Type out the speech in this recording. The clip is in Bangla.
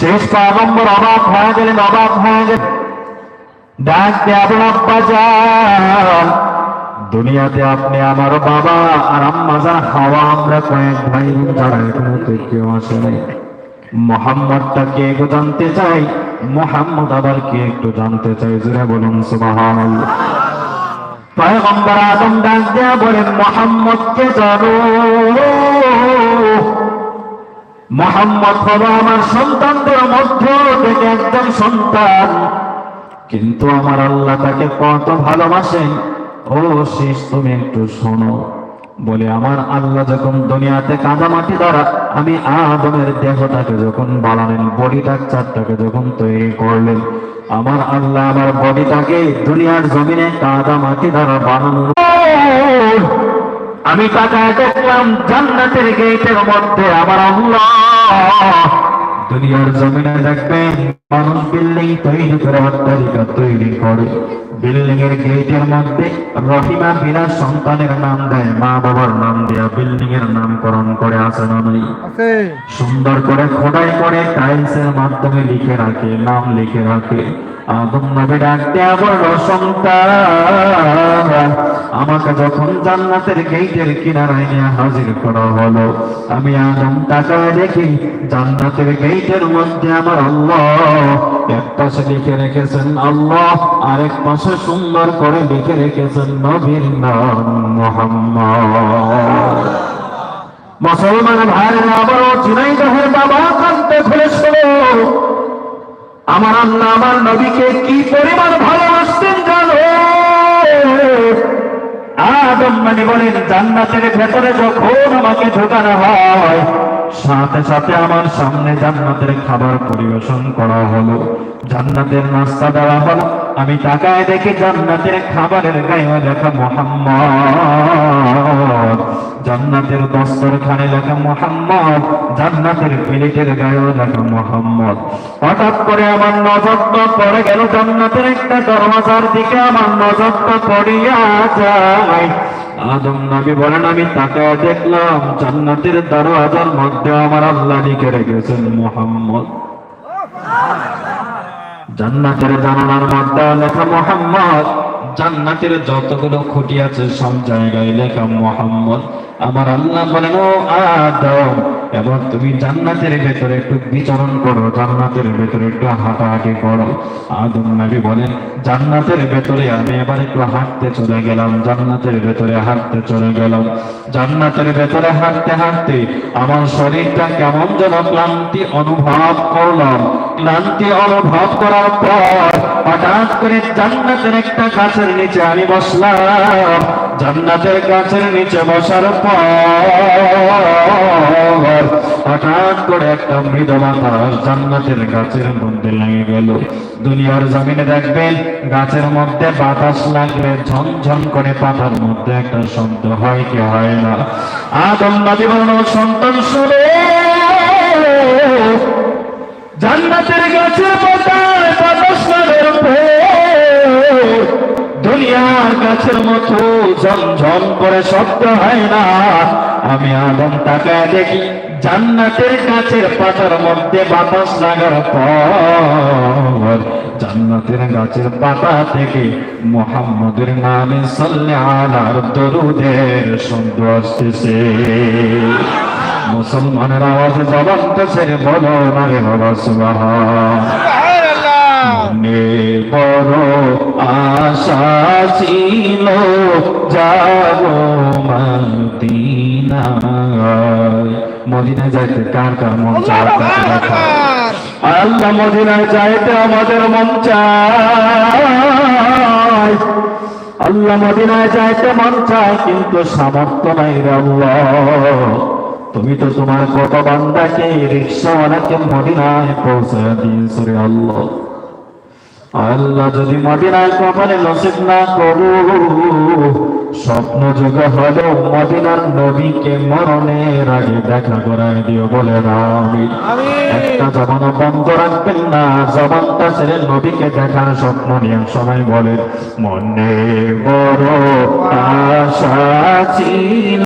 শেষ পয়গম্বর অবাক হয়ে গেলেন, অবাক হয়ে গেলেন। ডাক দেবেন আব্বা যান দুনিয়াতে আপনি আমার বাবা আর আম্মা যান হাওয়া, আমরা কয়েক ভাই যারা এখনও তো কেউ আসেনি মোহাম্মদটা কে একটু জানতে চাই? মোহাম্মদ আবার কে একটু জানতে চাই? জুড়ে বলুন, সুবহানাল্লাহ। পয়গম্বর আদম ডাক দেয়া বলেন, মোহাম্মদকে জানো। মোহাম্মদ হলো আমার সন্তানদের মধ্য থেকে একজন সন্তান। কিন্তু আমার আল্লাহ তাকে কত ভালোবাসেন। ও শেষ, তুমি একটু শোনো। বলে, আমার আল্লাহ যখন দুনিয়াতে কাদামাটি দ্বারা আমি আদমের দেহটাকে যখন বানালেন বডি টাকচারটাকে যখন তৈরি করলেন, আমার আল্লাহ আমার বডিটাকে দুনিয়ার জমিনে কাদামাটি দ্বারা বানানো আমি তাকায় দেখলাম জান্নাতের গেটের মধ্যে আমার দুনিয়ার জমিনে দেখবেন মানুষ বিল্ডিং তৈরি করে অট্টালিকা তৈরি করে। বিল্ডিং এর গেটের মধ্যে রহিমা বিনা সন্তানের নাম দেয় মা বাবার নাম দেয়া। বিল্ডিং এর নামকরণ করে আসে না নাই? আছে। সুন্দর করে খোদাই করে টাইলসের মাধ্যমে লিখে রাখে নাম লিখে রাখে। আদম নবী ডাকতে আবার সন্তান। আমাকে যখন জান্নাতের গেটের কিনারায় নিয়ে হাজির করা হলো, আমি আদম তাকায় দেখি জান্নাতের গেটের মধ্যে আমার আল্লাহ। এক পাশে লিখে রেখেছেন, আল্লাহ। আরেক পাশে সুন্দর করে লিখে রেখেছেন, নবীর নাম মোহাম্মদ। মুসলমান ভাইয়েরা, আবারও ঝিনাইদহের বাবা কান্দতে খুলে আমার আল্লাহ আমার নবীকে কি পরিমাণ মানে বলেন জান্নাতের ভেতরে যখন আমাকে ঢোকানো হয়, সাথে সাথে আমার সামনে জান্নাতের খাবার পরিবেশন করা হলো। জান্নাতের নাস্তা দেওয়া হলো। আমি তাকায় দেখি জান্নাতের খাবারের গায়ে লেখা মোহাম্মদ। জান্নাতের দস্তরখানে লেখা মোহাম্মদ। জান্নাতের প্লেটের গায়েও লেখা মোহাম্মদ। হঠাৎ করে আমার নজরটা পড়ে গেল জান্নাতের একটা দরওয়াজার দিকে। আমার নজরটা পড়িয়া যায়। আদম নবী বলেন, আমি তাকায় দেখলাম জান্নাতের দরওয়াজার মধ্যে আমার আল্লাহ লিখে রেখেছেন মোহাম্মদ। জান্নাতের জানালার মধ্যে লেখা মোহাম্মদ, জান্নাতের যতগুলো খুঁটি আছে সব জায়গায় লেখা মোহাম্মদ। আমার আল্লাহ বলেন, ও আদম এবার তুমি জান্নাতের ভেতরে একটু বিচরণ করো, জান্নাতের ভেতরে একটু হাঁটাহাঁটি করো। আদম নবী বলেন, জান্নাতের ভেতরে আমি এবার একটু হাঁটতে চলে গেলাম, জান্নাতের ভেতরে হাঁটতে চলে গেলাম। জান্নাতের ভেতরে হাঁটতে হাঁটতে আমার শরীরটা কেমন যেন ক্লান্তি অনুভব করলাম। ক্লান্তি অনুভব করার পর হঠাৎ করে জান্নাতের একটা গাছের নিচে আমি বসলাম। জান্নাতের গাছের নিচে বসার পর হঠাৎ করে একটা মৃদ বাতাস জান্নাতের গাছের মধ্যে লেগে গেল। দুনিয়ার জমিনে দেখবেন গাছের মধ্যে বাতাস লাগলে ঝনঝন করে পাতার মধ্যে একটা শব্দ হয় কি হয় না। আদম বলল, সন্তান শুনে। জান্নাতের গাছের বাতাস দুনিয়ার গাছের মতো ঝমঝম করে শব্দ হয় না। আমি আদম তাকায় দেখি জান্নাতের গাছের পাতার মধ্যে বাতাস লাগার পর। জান্নাতের গাছের পাতা থেকে মোহাম্মদের নামে সাল্লে আলার দরুদের শব্দ আসতেছে। মুসলমানের আওয়াজে জবানটা ছেড়ে বলো না রে বাবা, সুবহান। মনে বড় আশা ছিল যাব মদিনায়। মদিনায় যাইতে কার কার মন চায়? আল্লাহ মদিনায় যাইতে আমাদের মন চায়। আল্লাহ মদিনায় যাইতে মন চায় কিন্তু সামর্থ্য নাই আল্লাহ। তুমি তো তোমার কত বান্দাকে রিক্সাওয়ালাকে মদিনায় পৌঁছে দিয়েছ রে আল্লাহ। আল্লাহ যদি মদিনায় কপালে নসিব না করু স্বপ্ন যুগ হলেও মদিনার নবীকে মরণের আগে দেখা করায় দিও বলে আমি একটা জবানও বন্ধ রাখবেন না জবানটা ছেড়ে নবীকে দেখার স্বপ্ন নিয়ে সবাই বলে মনে বড় আশা ছিল।